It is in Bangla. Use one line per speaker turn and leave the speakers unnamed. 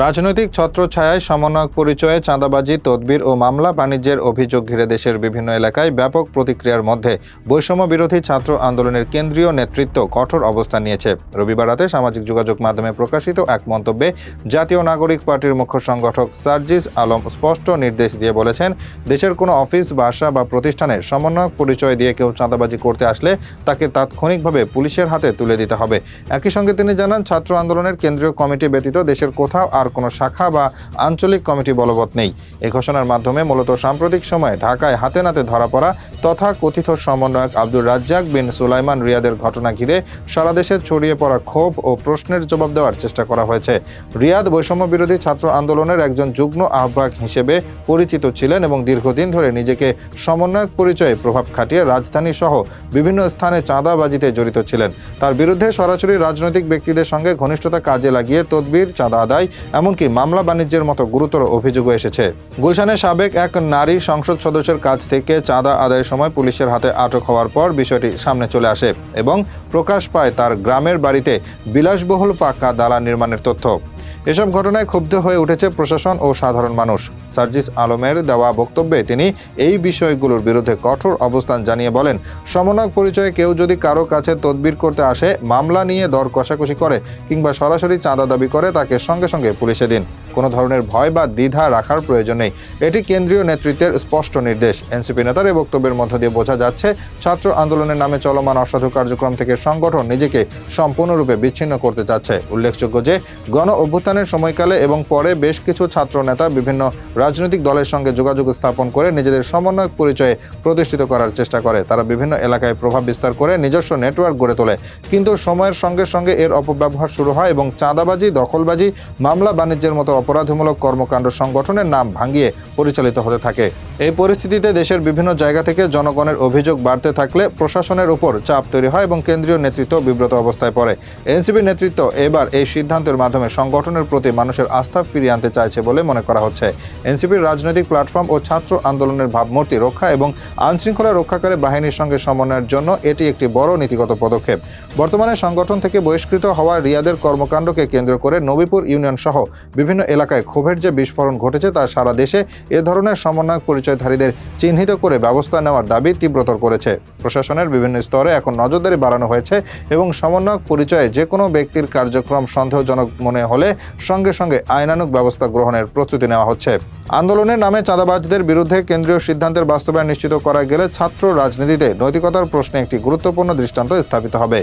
রাজনৈতিক ছত্রছায়ায় সমন্বয়ক পরিচয়ে চাঁদাবাজি, তদবির ও মামলা বাণিজ্যের অভিযোগ ঘিরে দেশের বিভিন্ন এলাকায় ব্যাপক প্রতিক্রিয়ার মধ্যে বৈষম্য বিরোধী ছাত্র আন্দোলনের কেন্দ্রীয় নেতৃত্ব কঠোর অবস্থান নিয়েছে। রবিবার রাতে সামাজিক যোগাযোগ মাধ্যমে প্রকাশিত এক মন্তব্যে জাতীয় নাগরিক পার্টির মুখ্য সংগঠক সার্জিস আলম স্পষ্ট নির্দেশ দিয়ে বলেছেন, দেশের কোনো অফিস, বাসা বা প্রতিষ্ঠানে সমন্বয়ক পরিচয় দিয়ে কেউ চাঁদাবাজি করতে আসলে তাকে তাৎক্ষণিকভাবে পুলিশের হাতে তুলে দিতে হবে। একই সঙ্গে তিনি জানান, ছাত্র আন্দোলনের কেন্দ্রীয় কমিটি ব্যতীত দেশের কোথাও আর কোনো শাখা বা আঞ্চলিক কমিটি বলবৎ নেই। এ ঘোষণার মাধ্যমে মূলত সাম্প্রতিক সময়ে ঢাকায় হাতে নাতে ধরা পড়া তথা কথিত সমন্বয়ক আব্দুর রাজ্জাক বিন সুলাইমান রিয়াদের ঘটনা ঘিরে সারা দেশে ছড়িয়ে পড়া ক্ষোভ ও প্রশ্নের জবাব দেওয়ার চেষ্টা করা হয়েছে। রিয়াদ বৈষম্য বিরোধী ছাত্র আন্দোলনের একজন যুগ্ম আহ্বায়ক হিসেবে পরিচিত ছিলেন এবং দীর্ঘদিন ধরে নিজেকে সমন্বয়ক পরিচয়ে প্রভাব খাটিয়ে রাজধানী সহ বিভিন্ন স্থানে চাঁদাবাজিতে জড়িত ছিলেন। তার বিরুদ্ধে সরাসরি রাজনৈতিক ব্যক্তিদের সঙ্গে ঘনিষ্ঠতা কাজে লাগিয়ে তদবির, চাঁদা আদায় এমনকি মামলা বাণিজ্যের মতো গুরুতর অভিযোগও এসেছে। গুলশানের সাবেক এক নারী সংসদ সদস্যের কাছ থেকে চাঁদা আদায়ের সময় পুলিশের হাতে আটক হওয়ার পর বিষয়টি সামনে চলে আসে এবং প্রকাশ পায় তার গ্রামের বাড়িতে বিলাসবহুল পাকা দালান নির্মাণের তথ্য। এসব ঘটনায় ক্ষুব্ধ হয়ে উঠেছে প্রশাসন ও সাধারণ মানুষ। সার্জিস আলমের দেওয়া বক্তব্যে তিনি এই বিষয়গুলোর বিরুদ্ধে কঠোর অবস্থান জানিয়ে বলেন, সমন্বয়ক পরিচয়ে কেউ যদি কারও কাছে তদবির করতে আসে, মামলা নিয়ে দর কষাকষি করে কিংবা সরাসরি চাঁদা দাবি করে তাকে সঙ্গে সঙ্গে পুলিশে দিন। কোনো ধরনের ভয় বা দ্বিধা রাখার প্রয়োজন নেই। এটি কেন্দ্রীয় নেতৃত্বের স্পষ্ট নির্দেশ। এনসিপি নেতার এই বক্তব্যের মধ্য দিয়ে বোঝা যাচ্ছে, ছাত্র আন্দোলনের নামে চলমান অসাধু কার্যক্রম থেকে সংগঠন নিজেকে সম্পূর্ণরূপে বিচ্ছিন্ন করতে চাচ্ছে। উল্লেখযোগ্য যে গণ অভ্যুত্থানের সময়কালে এবং পরে বেশ কিছু ছাত্র নেতা বিভিন্ন রাজনৈতিক দলের সঙ্গে যোগাযোগ স্থাপন করে নিজেদের সমন্বয়ক পরিচয়ে প্রতিষ্ঠিত করার চেষ্টা করে। তারা বিভিন্ন এলাকায় প্রভাব বিস্তার করে নিজস্ব নেটওয়ার্ক গড়ে তোলে। কিন্তু সময়ের সঙ্গে সঙ্গে এর অপব্যবহার শুরু হয় এবং চাঁদাবাজি, দখলবাজি, মামলা বাণিজ্যের মতো অপরাধমূলক কর্মকাণ্ড সংগঠনের নাম ভাঙিয়ে পরিচালিত হতে থাকে। এই পরিস্থিতিতে দেশের বিভিন্ন জায়গা থেকে জনগণের অভিযোগ বাড়তে থাকলে প্রশাসনের উপর চাপ তৈরি হয় এবং কেন্দ্রীয় নেতৃত্ব বিব্রত অবস্থায় পড়ে। এনসিপি নেতৃত্ব এবার এই সিদ্ধান্তের মাধ্যমে সংগঠনের প্রতি মানুষের আস্থা ফিরিয়ে আনতে চাইছে বলে মনে করা হচ্ছে। এনসিপির রাজনৈতিক প্ল্যাটফর্ম ও ছাত্র আন্দোলনের ভাবমূর্তি রক্ষা এবং আইনশৃঙ্খলা রক্ষাকারী বাহিনীর সঙ্গে সমন্বয়ের জন্য এটি একটি বড় নীতিগত পদক্ষেপ। বর্তমানে সংগঠন থেকে বহিষ্কৃত হওয়া রিয়াদের কর্মকাণ্ডকে কেন্দ্র করে নবীপুর ইউনিয়ন সহ বিভিন্ন এলাকায় ক্ষোভের যে বিস্ফোরণ ঘটেছে তা সারা দেশে এ ধরনের সমন্বয়ক পরিচয়ধারীদের চিহ্নিত করে ব্যবস্থা নেওয়ার দাবি তীব্রতর করেছে। প্রশাসনের বিভিন্ন স্তরে এখন নজরদারি বাড়ানো হয়েছে এবং সমন্বয়ক পরিচয়ে যে কোনো ব্যক্তির কার্যক্রম সন্দেহজনক মনে হলে সঙ্গে সঙ্গে আইনানুক ব্যবস্থা গ্রহণের প্রস্তুতি নেওয়া হচ্ছে। আন্দোলনের নামে চাঁদাবাজদের বিরুদ্ধে কেন্দ্রীয় সিদ্ধান্তের বাস্তবায়ন নিশ্চিত করা গেলে ছাত্র রাজনীতিতে নৈতিকতার প্রশ্নে একটি গুরুত্বপূর্ণ দৃষ্টান্ত স্থাপিত হবে।